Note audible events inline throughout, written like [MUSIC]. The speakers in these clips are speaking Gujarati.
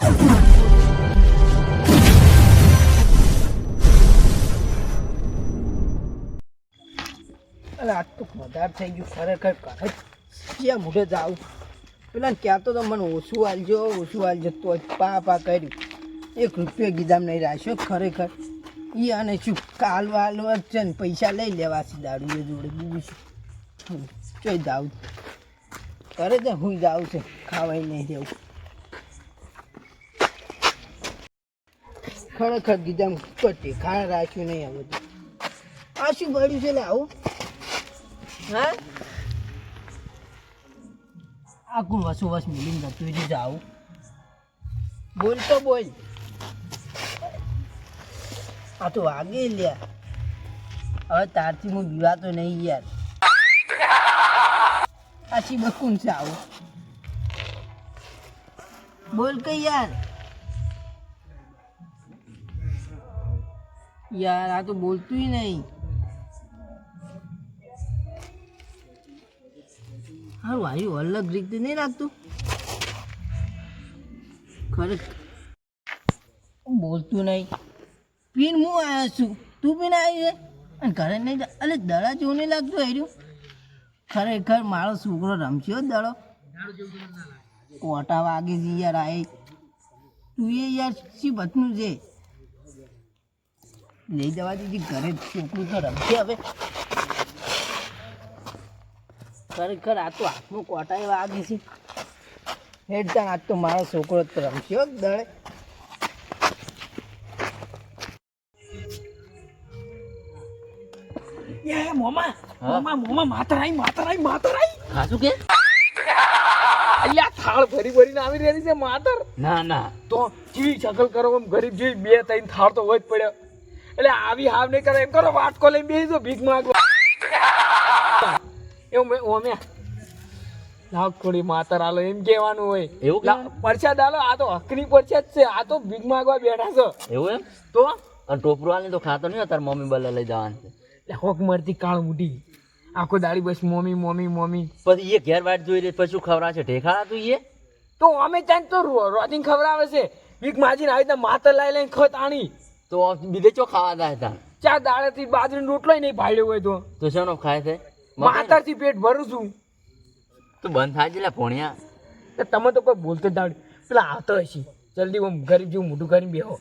અરે આજ તો વધારે થઈ ગયું, ખરેખર કરે ક્યાં મોઢે જાવ પેલા ક્યાં તો મને ઓછું હાલજો ઓછું હાલજો તો પા પા કર્યું. એક રૂપિયો ગીધામ નહીં રાખ્યો ખરેખર. એ અને શું કાલ વાલ છે ને, પૈસા લઈ લેવા છે દારૂ એ જોડે બીજું શું ચોઈ જાવ કરે તો હું જાઉં છે, ખાવાય નહીં દેવું. ખરેખર ગીધામ કટી ખાણ રાખ્યું નહીં હવે બધું. આ શું પડ્યું છે આવું. હા? આખું વસો વસ મિલિંગ જતું જ આવું. બોલ તો બોલ. આ તો વાગે લ્યા હવે તારથી હું જીવાતો નહીં યાર. આછી બકુન છે, આવું. બોલ કે યાર. યાર, આ તો બોલતું નહીં. હારું આવ્યું અલગ રીતે નહીં લાગતું? ખરેખર બોલતું નહીં. પીન હું આવ્યો છું? તું પીને આવી છે? અને ઘરે નહીં અરે દડા જેવું નહીં લાગતું આવ્યું ખરેખર મારો છોકરો રમશ્યો દડો. કોટા વાગે છે યાર, આ તું એ યાર શી બતનું છે? લઈ જવા દીધી ઘરે છોકરું તો રમશે હવે. ખરેખર આ તો હાથમાં કોટાઈ વાગે છે. હેડતા આજ તો મારો છોકરો જ રમશે એ મોમા મોમા મોમા માતર આઈ માતર આઈ માતર આઈ ખાસું કે? અલ્યા થાળ ભરી ભરીને આવી રહી છે માતર ના ના. તો ચી ચકલ કરો ગરીબ જેવી બે ત્રણ થાળ તો હોય જ પડ્યો. એટલે આવી હાવ નહીં કરે. એમ કરો વાટકો લઈને બેસી દો ભીખ માંગવા. એવું મેં ઓમે લાવ થોડી માતર આલો એમ કહેવાનું હોય. એવું પરસાદ આલો આ તો હકની પરસાદ છે આ તો ભીખ માંગવા બેઠા છો. એવું એમ? તો? અને ટોપરું આલે તો ખાતો નહીં તાર મમ્મી બલ્લે લઈ જવાનું એટલે હોક મરતી કાળ મૂટી આખો દાડી બસ મોમી મોમી મોમી પછી એ ઘેર વાટ જોઈ રહી પછી શું ખવડાવશે ઢેખાડા તું એ? તો અમે ત્યાં તો રો- રોટિંગ ખવડાવે છે. વીક માજીને આવી રીતના માતર લાવી લઈને ખત આણી. તો બીજે ચો ખાવા જાય તા? ચાર દાડેથી બાજરીનો રોટલો નહીં ભાડ્યો હોય તો. તો શેનો ખાય છે? માતરથી પેટ ભરું છું. તું બંધ થાય છે તો તમે તો કોઈ બોલતો જ દાડ પેલા આવતો હશે જલ્દી હું ગરીબ જેવું મોટું કરીને બેહો.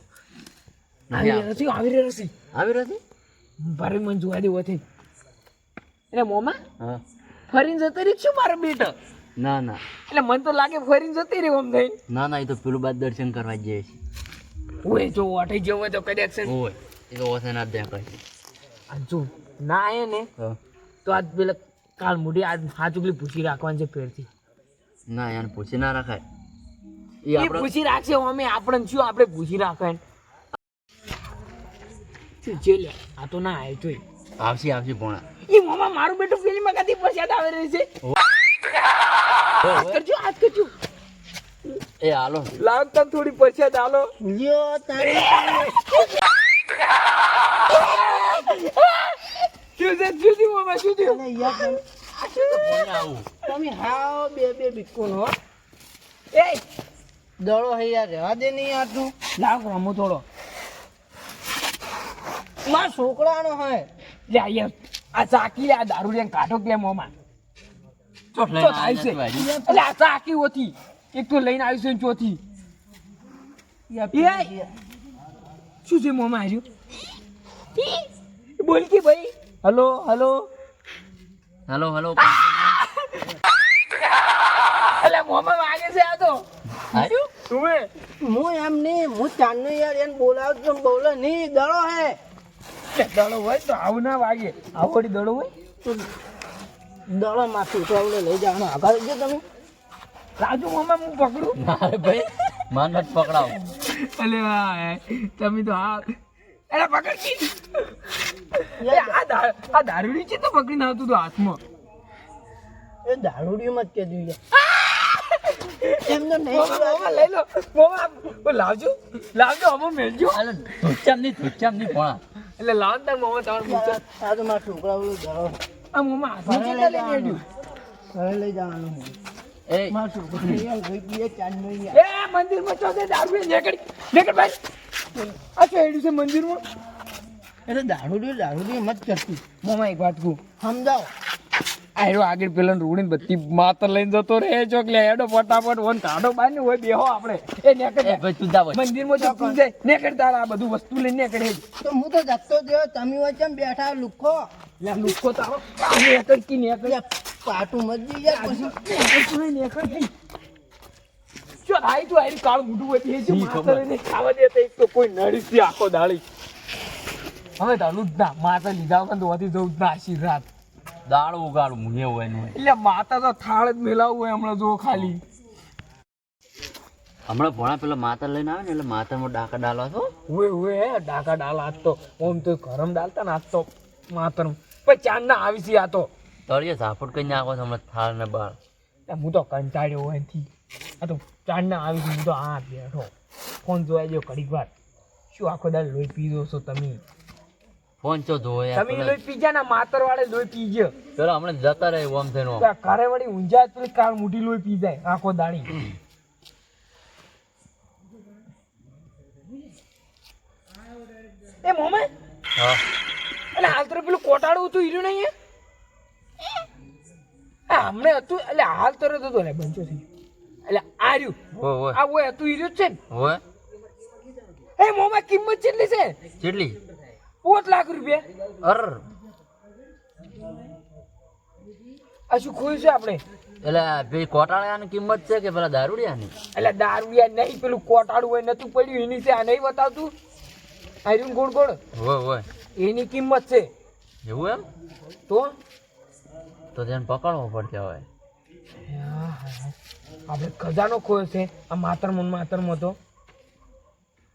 આવી રહ્યો છું આવી રહ્યો છું. આવી રહ્યો છે? ભારે મને જોવા દેવો થઈ એટલે મોમાં હા. ફરીને જતી રહી શું મારો બેટો? ના ના. એટલે મને તો લાગે ફરીને જતી રહી આમ થઈ ના ના એ તો પેલું બાદ દર્શન કરવા જઈએ છે. ઓય જો વાટઈ જેવો હોય તો કદાચ છે ઓય એ તો ઓસે ના દે આ જો ના આયે ને તો આજ પેલા કાલ મોટી આજ હાચુકલી પૂછી રાખવાની છે પેરથી. ના યાર પૂછી ના રાખાય. એ આપણે પૂછી રાખશે અમે આપણે શું આપણે પૂછી રાખાય શું લે આ તો ના આવે જોઈ આવશે આવશે ભોણા. એ મામા મારું બેટું ફિલ્મમાં કદી પછાત આવે રહે છે. આજ કરજો આજ કરજો. એ હાલો. લાવ તમ થોડી પછાત હાલો. યો તારે શું છે શું થયું મામા શું થયું? અને યાર તમે- હાવ બે બે બિસ્કુટ હો. એ દડો હે યાર રહેવા દે નહીં યાર તું. લાવ રમો થોડો. મારા છોકરાનો હે. લે આ યાર આ ચાકી આ દારૂ લે કાઢો કે મોમાં. ચોટ ચો થાય છે. એટલે આ ચાકી હોતી એક તો લઈને આવ્યું છે ચોથી. શું છે મોમાં આવ્યું બોલ કે ભાઈ. Hello hello. Hello hello. એટલે મોમાં વાગે છે આ તો. આવ્યું તુમે હું એમ નહીં હું ચાંદનો યાર એને બોલાવું તો બોલે નહીં દડો હે. દડો હોય તો આવું ના વાગે. આવું વળી દડો હોય. તો દડો માં છોકરાઓને લઈ જવાનો આગળ જો તમે. રાજુ મોમાં હું પકડું? ના ભાઈ માન મત પકડાવ. અલે હા તમે તો હા અરે પકડ કી. આ આ દારૂડી છે તો પકડી ના આવતું તો હાથમાં. એ દારૂડીમાં જ કે દઈએ [LAUGHS] એમને નહીં લઈ લો. મોમાં લાવજો. લાવજો અમે મેલજો. હાલો ધુચ્ચામ નહીં ધુચ્ચામ નહીં ભોણા. એટલે લાવ તાર મોમા તમારું મૂકજો આ તો મારા છોકરાઓ ધરો આ મોમાં હાથમાં લઈને ઘરે લઈ જવાનું. છે એ મારો છોકરો યાર ભાઈ પીએ ચાંદનો યાર એ મંદિરમાં ચો દારૂ નીકળી. નીકળ ભાઈ. આ તો છે મંદિરમાં? એટલે દારૂ દારૂ મત કરતી. મોમાં એક વાત કહું. સમજાવો? આયરો આગળ પેલા રોડીને બધી માતર લઈને જતો રે ચોક. લે એડો ફટાફટ વન કાઢો બાર હોય બેહો આપણે. એ ભાઈ તું જાવ. મંદિરમાં જો તું જાય. નેકળ તારા આ બધું વસ્તુ લઈને નીકળે તો હું તો જતો જ તમે હોય કેમ બેઠા લુખો? લુખો તારો. નેકળ કી નેકળ. યા પાટું મજી જાય પછી નેકળ ચો આઈ તું આઈ કાળ મોઢું હોય તે જે માતર એને ખાવા દે તો એક તો કોઈ નડીથી આખો દાળી. હવે તારું ના માતા લીધા વગર દોતી જવું જ ના આશીર્વાદ દાળ ઉગાડું મુને હોય. ને એટલે માતા તો થાળ જ મેલાવું હોય હમણાં જો ખાલી. હમણાં ભણા પેલા માતા લઈને આવે ને એટલે માતામાં ડાકા ડાલવા તો હુએ હુએ ડાકા ડાલ આજ તો. ઓમ તો ગરમ ડાલતા ને આજ તો માતર પછી ચાંદ ના આવી છે આ તો. તળિયે ઝાપટ કઈ નાખો છો હમણાં થાળ ને બાળ હું તો કંટાળ્યો હોય એનથી. આ તો ચાંદ ના આવી છે હું તો આ બેઠો. ફોન જોયા જો ઘડીક વાર. શું આખો દાળ લોહી પીધો છો તમે? ફોન ચો ધોય તમે લોહી પીજા ના માતર વાળે લોહી પીજો ચલો હમણાં જતા રહે ઓમ થઈને કારે વળી ઊંઝા પેલી કાળ મોટી લોહી પી જાય આખો દાડી. એ મોમે? હા. એટલે હાલ તો પેલું કોટાડું હતું હીરું નહીં હમણે હતું એટલે હાલ તરત હતો લે બંચો થઈ એટલે આ રહ્યું. હોય હોય. આ ઓય હતું જ છે ને. હોય. એ મોમાં કિંમત કેટલી છે? કેટલી પોત લાખ રૂપિયા. અર. આ શું ખોયું છે આપણે? એટલે પેલી કોટાળાની કિંમત છે કે પેલા દારૂડિયાની? એટલે દારૂડિયા નહીં પેલું કોટાળું હોય નતું પડ્યું એની છે આ નહીં બતાવતું? આર્યું ગોળ ગોળ? હોય હોય. એની કિંમત છે. એવું એમ? તો? તો તેને પકડવો પડશે હવે. આપણે ખજાનો ખોયો છે. આ માતર મન માતર તો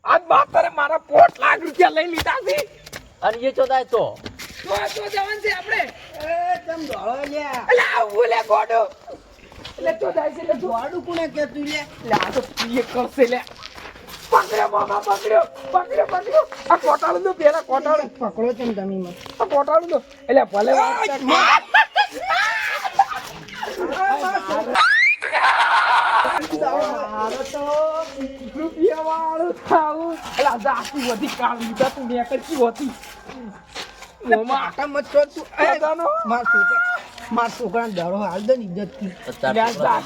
આજ માતરે મારા પોટ લાખ રૂપિયા લઈ લીધા છે. અને એ ચોદાય તો. તો તો જવાન છે આપણે. એ તમ ધોળો લ્યા. એટલે આવું લે ગોડો. એટલે તો જાય છે એટલે કોને કે તું લે લે આ તો પીએ કરશે લે પકડ્યો મામા પકડ્યો પકડ્યો પકડ્યો. આ કોટાળું દો પેલા કોટાળું. પકડો છે ને તમે આ કોટાળું દો. એટલે ભલે વાત કર. મારે તો રૂપિયા વાળું થાવું એટલે આ વધી કાળ લીધા તું મેં કરતી હોતી મોમાં આટા મત કર તું. એ ખજાનો. માર છોકરા માર છોકરાને દડો હાલ દે ઇજ્જતથી અત્યારે લે, આ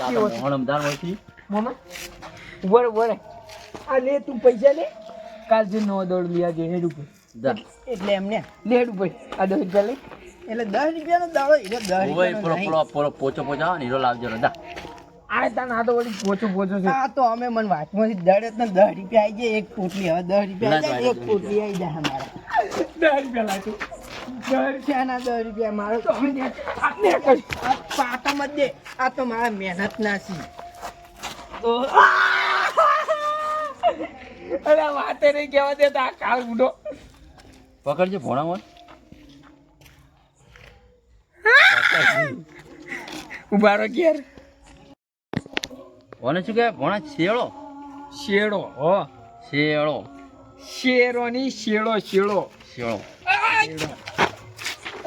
હોતી. મોમાં લે તું પૈસા લે. કાલ જે નવો દોડ ઉપર. એટલે એમને. લે ઉપર. આ દસ રૂપિયા લઈ એટલે દસ રૂપિયાનો દાડો એટલે દસ પેલો પોચો પોચો ને હીરો લાવજો ને જા. આ તાન આ તો વળી પોચો પોચો છે. આ તો અમે મને વાંચમાંથી દડે ને દસ રૂપિયા આવી જાય એક પોટલી હવે દસ રૂપિયા આવી જાય એક પોટલી આવી જાય અમારા. દસ રૂપિયા લાગે દસ શાના દસ રૂપિયા મારો તો હવે ને આ ને આ તો મારા મહેનત ના છે. તો અરે વાતે નહીં કહેવા દેતા આ કાળ બુડો પકડજે ભોણા ઉભારો ઘેર. કોને શું કહેવાય? ભોણા શેળો. શેડો હો. શેળો. શેરોની શેડો શેડો શેળો.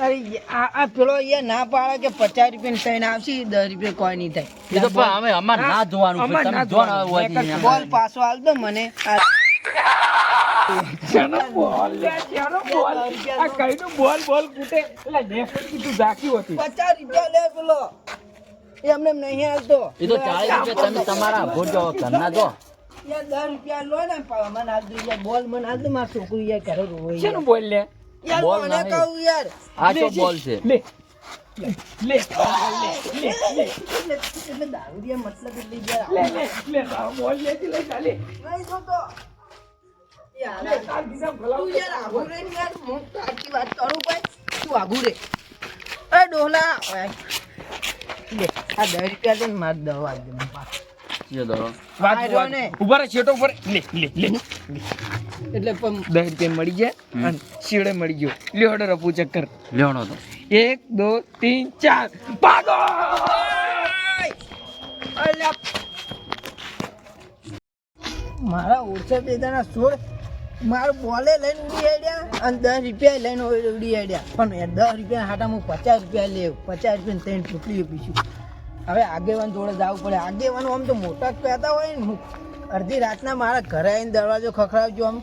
અરે આ આ પેલો એ ના પાડે કે પચાસ રૂપિયા થઈને આવશે દસ રૂપિયા કોઈ નહીં થાય. એ તો પણ અમે અમારે ના જોવાનું તમે ના ને જોવાનું. બોલ પાછો દો મને. બોલ બોલ. એટલે કીધું ઝાંકી હતી. પચાસ રૂપિયા લે પેલો. એ અમને નહીં હાલતો એ તો ચાલીસ રૂપિયા તમે તમારા ભોટ ઘરના જો દસ રૂપિયા લો ને મને હાલ દો યાર બોલ મને હાલ દો મારા છોકરી યાર ઘરે રોવે શેનું બોલ લે? યાર મને કહું યાર. આ તો બોલ છે? લે. લે લે લે લે એટલે એટલે દારૂડિયા મતલબ એટલે યાર. લે લે લે તારો બોલ લે લે ચાલે નહીં થતો. યાર લે તાર બીજા ભલા તું યાર આઘું રે ને યાર હું તો આટલી વાત કરું ભાઈ. તું આઘું રે. એ ડોહલા. ઓય. લે આ દસ રૂપિયા દે ને મારે દવા દે મને પાછા. જે દરો વાત આ રહ્યો વાત. ને. ઊભા રહે શેટો ઉપર. લે લે લે. એટલે પણ દસ રૂપિયા મળી ગયા અને શીડે મળી ગયો. લ્યો ઓર્ડર ચક્કર લેવણો તો. એક દો તીન ચાર. ભાગો! મારા ઓછા બેદાના સોળ મારો બોલે લઈને ઉડી આડ્યા અને દસ રૂપિયા લઈને ઉડી આડ્યા પણ દસ રૂપિયા હાટામાં પચાસ રૂપિયા લેવ, પચાસ રૂપિયા ત્રણ ટુકડીઓ પીશું. હવે આગેવાન જોડે જવું પડે. આગેવાનો આમ તો મોટા જ કહેતા હોય ને. અડધી રાતના મારા ઘરે આવીને દરવાજો ખખડાવજો આમ.